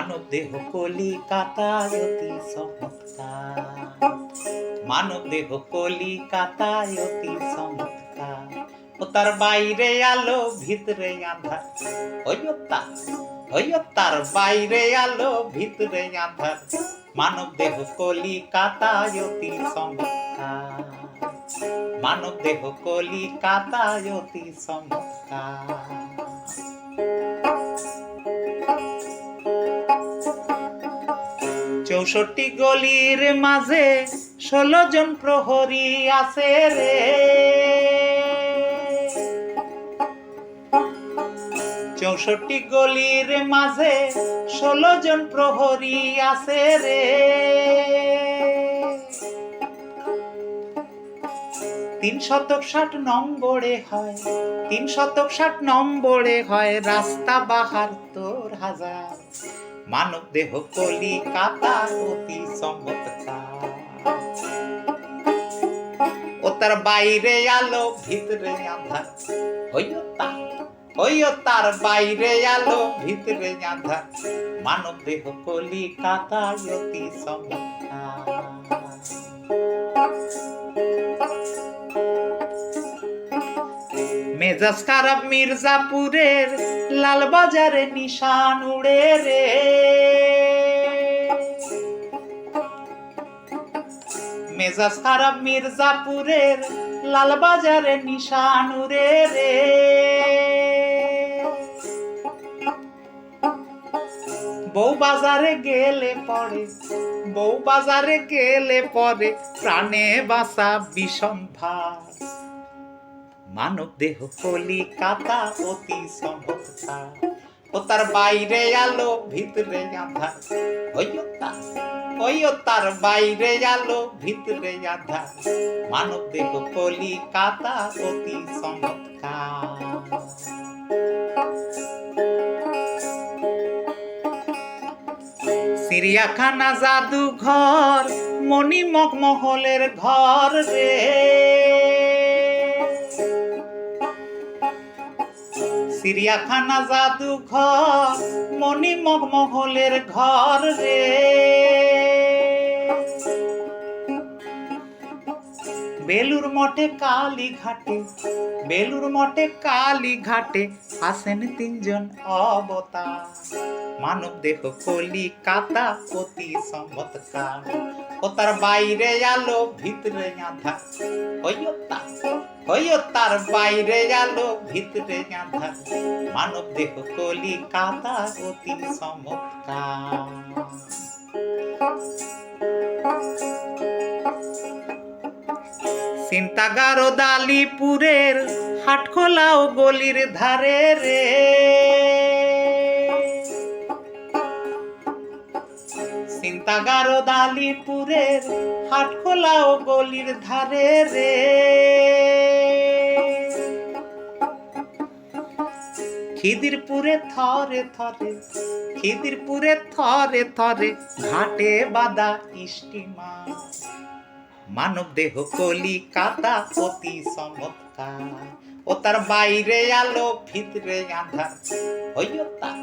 মানব দেহ কলিকাতায় অতি চমৎকার। মানব দেহ কলিকাতায় অতি ও তার বাইরে আলো, ভিতরে আধার। ওইও তার ওইও তার বাইরে আলো, ভিতরে আধার। মানব দেহ কলিকাতায় অতি মানব দেহ কলিকাতায় অতি চৌষট্টি গলির মাঝে ষোলো জন প্রহরী আছে রে। চৌষট্টি গলির মাঝে ষোলো জন প্রহরী আছে রে। তিন শতক ষাট নম্বরে হয়, তিন শতক ষাট নম্বরে হয়, রাস্তা বাহার তোর হাজার। মানব দেহ কলিকাতা অতি চমৎকার ও তার বাইরে আলো, ভিতরে আধার। হইও তার হইও তার বাইরে আলো, ভিতরে আধার। মানব দেহ কলিকাতা অতি চমৎকার মেজাজ খারাপ মির্জাপুরের লালবাজারে নিশান উড়ে রে মেজাজ খারাপ মির্জাপুরের লালবাজারে নিশান উড়ে রে বউ বাজারে গেলে পরে, বউ বাজারে গেলে পরে প্রাণে বাসা বিষম ভার। মানব দেহ কলিকাতা অতি চমৎকার ও তার বাইরে আলো, ভিতরে আধার। হইও তার হইও তার বাইরে আলো, ভিতরে আধার। মানব দেহ কলিকাতা অতি চমৎকার চিড়িয়াখানা জাদুঘর মণিমক মহলের ঘর রে। চিড়িয়াখানা জাদুঘর মণিমক মহলের ঘর রে। বেলুর মঠে কালী ঘাটে বেলুর মঠে কালী ঘাটে আসেন তিনজন অবতার। মানব দেহ কলিকাতা অতি চমৎকার। ও তার বাইরে আলো, ভিতরে আধার হইও তার হইও তার বাইরে আলো, ভিতরে আধার মানব দেহ কলিকাতা অতি চমৎকার। চিন্তাগারো দালিপুরের হাটখোলা ও গলির ধারে রে। চিন্তাগারো দালিপুরের হাটখোলা ও গলির ধারে রে। খিদিরপুরে থরে থরে, খিদিরপুরে থরে থরে ঘাটে বাদা ইষ্টিমা মানব দেহ কলিকাতা অতি চমৎকার। ও তার বাইরে আলো ভিতরে আধার, হইও তার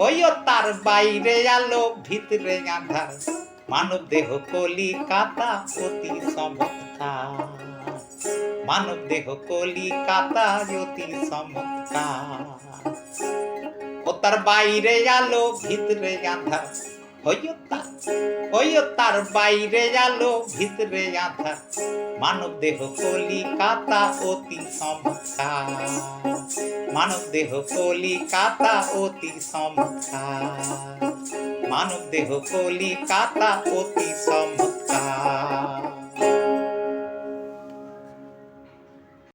হইও তার বাইরে আলো, ভিতরে আধার। মানব দেহ কলিকাতা অতি চমৎকার মানব দেহ কলিকাতা অতি চমৎকার ও তার বাইরে আলো, ভিতরে আধার। হইও তার হইও তার বাইরে আলো ভিতরে আধার মানব দেহ কলিকাতা অতি সমস্যা মানব দেহ কলিকাতা অতি সমস্যা মানব দেহ কলিকাতা অতি চমৎকার